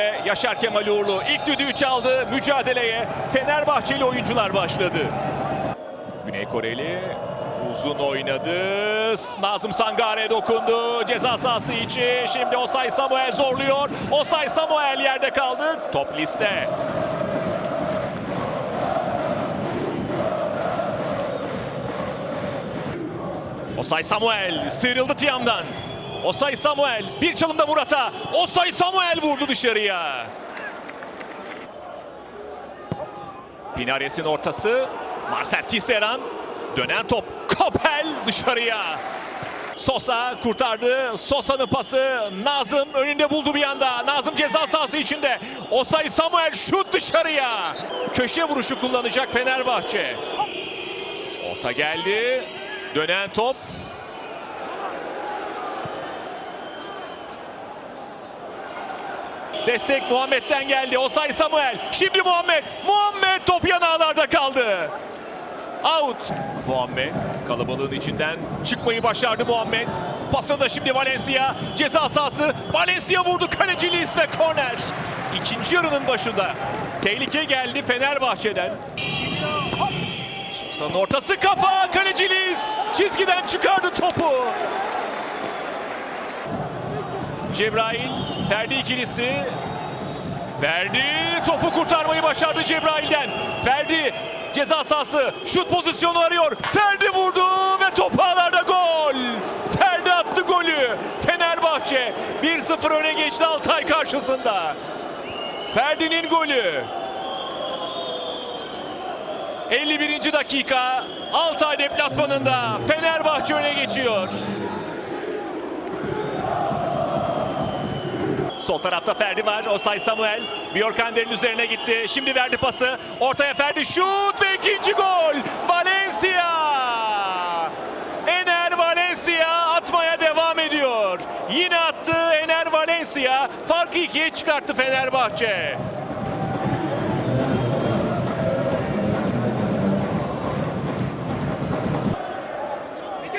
Yaşar Kemal Uğurlu ilk düdüğü çaldı. Mücadeleye Fenerbahçeli oyuncular başladı. Güney Koreli uzun oynadı. Nazım Sangare dokundu. Ceza sahası içi. Şimdi Osay Samuel zorluyor. Osay Samuel yerde kaldı. Top liste. Osay Samuel sıyrıldı Tiam'dan. Osay Samuel bir çalımda Murat'a. Osay Samuel vurdu dışarıya. Pinares'in ortası. Marcel Tisserand. Dönen top. Kopel dışarıya. Sosa kurtardı. Sosa'nın pası. Nazım önünde buldu bir anda. Nazım ceza sahası içinde. Osay Samuel şut dışarıya. Köşe vuruşu kullanacak Fenerbahçe. Orta geldi. Dönen top. Destek Muhammed'den geldi. Osay Samuel. Şimdi Muhammed. Muhammed top yanağlarda kaldı. Out. Muhammed kalabalığın içinden çıkmayı başardı Muhammed. Pası da şimdi Valencia. Ceza sahası. Valencia vurdu kaleci Lis ve korner. İkinci yarının başında. Tehlike geldi Fenerbahçe'den. Sosa'nın ortası kafa. Kaleci Lis çizgiden çıkardı topu. Cebrail, Ferdi ikilisi. Ferdi topu kurtarmayı başardı Cebrail'den. Ferdi ceza sahası şut pozisyonu arıyor. Ferdi vurdu ve top ağlarda gol. Ferdi attı golü. Fenerbahçe 1-0 öne geçti Altay karşısında. Ferdi'nin golü. 51. dakika Altay deplasmanında Fenerbahçe öne geçiyor. Sol tarafta Ferdi var. Osay Samuel. Bjorkander'in üzerine gitti. Şimdi verdi pası. Ortaya Ferdi şut ve ikinci gol. Valencia. Ener Valencia atmaya devam ediyor. Yine attı Ener Valencia. Farkı ikiye çıkarttı Fenerbahçe.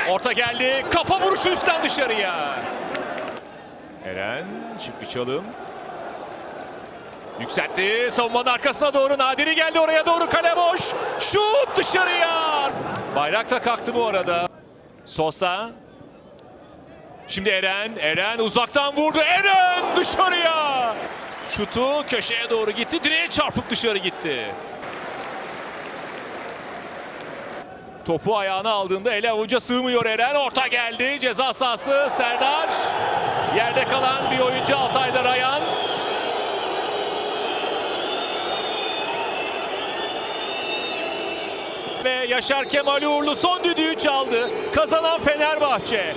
Orta geldi. Kafa vuruşu üstten dışarıya. Eren çık bir çalım. Yükseltti. Savunmanın arkasına doğru. Nadiri geldi oraya doğru. Kale boş. Şut dışarıya. Bayrak da kalktı bu arada. Sosa. Şimdi Eren. Eren uzaktan vurdu. Eren dışarıya. Şutu köşeye doğru gitti. Direğe çarpıp dışarı gitti. Topu ayağına aldığında ele avuca sığmıyor Eren. Orta geldi. Ceza sahası Serdar. Yerde kalan bir oyuncu Altay'da Rayan. Ve Yaşar Kemal Uğurlu son düdüğü çaldı. Kazanan Fenerbahçe.